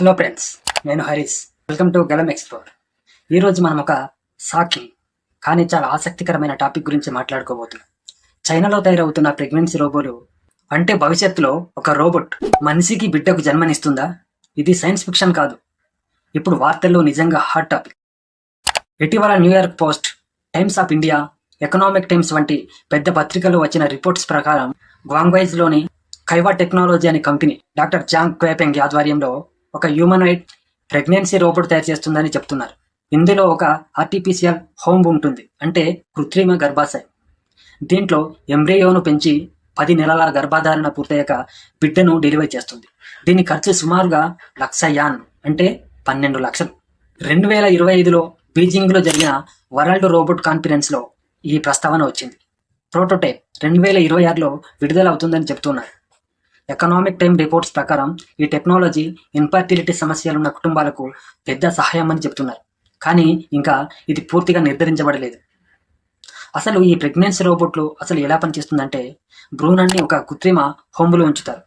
Hello friends నేను Harish. Welcome to గలం explore ఈరోజు మనం ఒక షాకింగ్ కానీ చాలా ఆసక్తికరమైన టాపిక్ గురించి మాట్లాడుకోబోతున్నాం. చైనాలో తయారవుతున్న ప్రెగ్నెన్సీ రోబోలు అంటే భవిష్యత్తులో ఒక రోబోట్ మనిషికి బిడ్డకు జన్మనిస్తుందా? ఇది సైన్స్ ఫిక్షన్ కాదు. ఇప్పుడు వార్తల్లో నిజంగా హాట్ టాపిక్ ఇటీవల New York post times of India economic times వంటి పెద్ద పత్రికలు వచ్చిన రిపోర్ట్స్ ప్రకారం గ్వాంగ్వైజ్లోని కైవా టెక్నాలజీ అనే కంపెనీ డాక్టర్ జాంగ్ క్వేపెంగ్ ఆధ్వర్యంలో ఒక హ్యూమనైట్ ప్రెగ్నెన్సీ రోబోట్ తయారు చేస్తుందని చెప్తున్నారు. ఇందులో ఒక ఆర్టిఫిషియల్ హోమ్ ఉంటుంది. అంటే కృత్రిమ గర్భాశయం. దీంట్లో ఎంబ్రియోను పెంచి పది నెలల గర్భధారణ పూర్తయ్యాక బిడ్డను డెలివరీ చేస్తుంది. దీని ఖర్చు సుమారుగా లక్ష యాన్ అంటే పన్నెండు లక్షలు. రెండు వేల ఇరవై ఐదులో బీజింగ్లో జరిగిన వరల్డ్ రోబోట్ కాన్ఫరెన్స్లో ఈ ప్రస్తావన వచ్చింది. ప్రోటోటైప్ రెండు వేల ఇరవై ఆరులో విడుదల అవుతుందని చెప్తున్నారు. ఎకనామిక్ టైమ్ రిపోర్ట్స్ ప్రకారం ఈ టెక్నాలజీ ఇన్ఫర్టిలిటీ సమస్యలున్న కుటుంబాలకు పెద్ద సహాయం అని చెప్తున్నారు కానీ ఇంకా ఇది పూర్తిగా నిర్ధారించబడలేదు. అసలు ఈ ప్రెగ్నెన్సీ రోబోట్లు అసలు ఎలా పనిచేస్తుందంటే భ్రూణాన్ని ఒక కృత్రిమ హోంబులో ఉంచుతారు.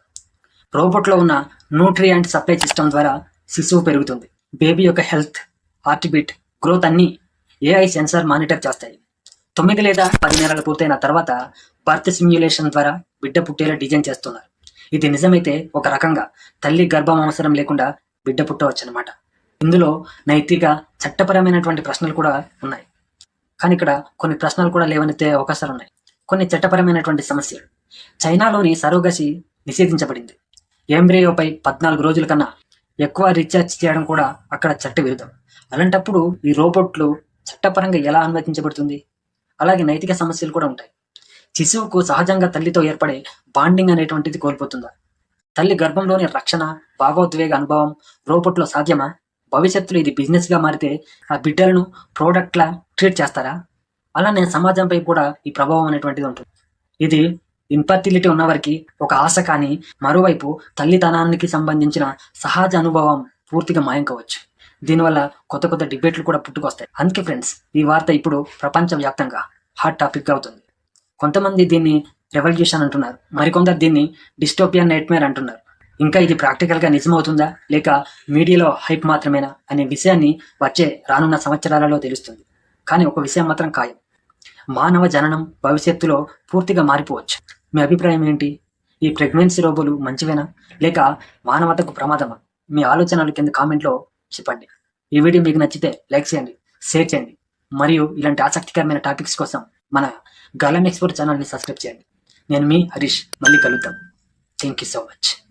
రోబోట్లో ఉన్న న్యూట్రియంట్ సప్లై సిస్టమ్ ద్వారా శిశువు పెరుగుతుంది. బేబీ యొక్క హెల్త్ హార్ట్బీట్ గ్రోత్ అన్ని ఏఐ సెన్సార్ మానిటర్ చేస్తాయి. తొమ్మిది లేదా పది నెలలు పూర్తయిన తర్వాత బర్త్ సిమ్యులేషన్ ద్వారా బిడ్డ పుట్టేలా డిజైన్ చేస్తున్నారు. ఇది నిజమైతే ఒక రకంగా తల్లి గర్భం అవసరం లేకుండా బిడ్డ పుట్టవచ్చు అనమాట ఇందులో నైతిక చట్టపరమైనటువంటి ప్రశ్నలు కూడా ఉన్నాయి. కానీ ఇక్కడ కొన్ని ప్రశ్నలు కూడా లేవనెత్తే అవకాశాలు ఉన్నాయి. కొన్ని చట్టపరమైనటువంటి సమస్యలు. చైనాలోని సరోగసి నిషేధించబడింది. ఎంబ్రియోపై పద్నాలుగు రోజుల కన్నా ఎక్కువ రీఛార్జ్ చేయడం కూడా అక్కడ చట్ట విరుద్ధం. అలాంటప్పుడు ఈ రోబోట్లు చట్టపరంగా ఎలా అనుమతించబడుతుంది? అలాగే నైతిక సమస్యలు కూడా ఉంటాయి. శిశువుకు సహజంగా తల్లితో ఏర్పడే బాండింగ్ అనేటువంటిది కోల్పోతుందా? తల్లి గర్భంలోని రక్షణ భావోద్వేగ అనుభవం రోబోట్లో సాధ్యమా? భవిష్యత్తులో ఇది బిజినెస్గా మారితే ఆ బిడ్డలను ప్రోడక్ట్లా ట్రీట్ చేస్తారా? అలానే సమాజంపై కూడా ఈ ప్రభావం అనేటువంటిది ఉంటుంది. ఇది ఇన్ఫర్టిలిటీ ఉన్నవారికి ఒక ఆశ కానీ మరోవైపు తల్లితనానికి సంబంధించిన సహజ అనుభవం పూర్తిగా మాయం కావచ్చు దీనివల్ల కొత్త కొత్త డిబేట్లు కూడా పుట్టుకొస్తాయి. అందుకే ఫ్రెండ్స్ ఈ వార్త ఇప్పుడు ప్రపంచవ్యాప్తంగా హాట్ టాపిక్గా అవుతుంది. కొంతమంది దీన్ని రెవల్యూషన్ అంటున్నారు మరికొందరు దీన్ని డిస్టోపియన్ నైట్మేర్ అంటున్నారు. ఇంకా ఇది ప్రాక్టికల్గా నిజమవుతుందా? లేక మీడియాలో హైప్ మాత్రమేనా? అనే విషయాన్ని వచ్చే రానున్న సంవత్సరాలలో తెలుస్తుంది. కానీ ఒక విషయం మాత్రం ఖాయం. మానవ జననం భవిష్యత్తులో పూర్తిగా మారిపోవచ్చు. మీ అభిప్రాయం ఏంటి? ఈ ప్రెగ్నెన్సీ రోబోలు మంచివేనా? లేక మానవతకు ప్రమాదమా? మీ ఆలోచనలు కింద కామెంట్లో చెప్పండి. ఈ వీడియో మీకు నచ్చితే లైక్ చేయండి షేర్ చేయండి. మరియు ఇలాంటి ఆసక్తికరమైన టాపిక్స్ కోసం మన గలం ఎక్స్పోర్ట్ ఛానల్ని సబ్స్క్రైబ్ చేయండి. నేను మీ హరీష్ మళ్ళీ కలుద్దాం. Thank you so much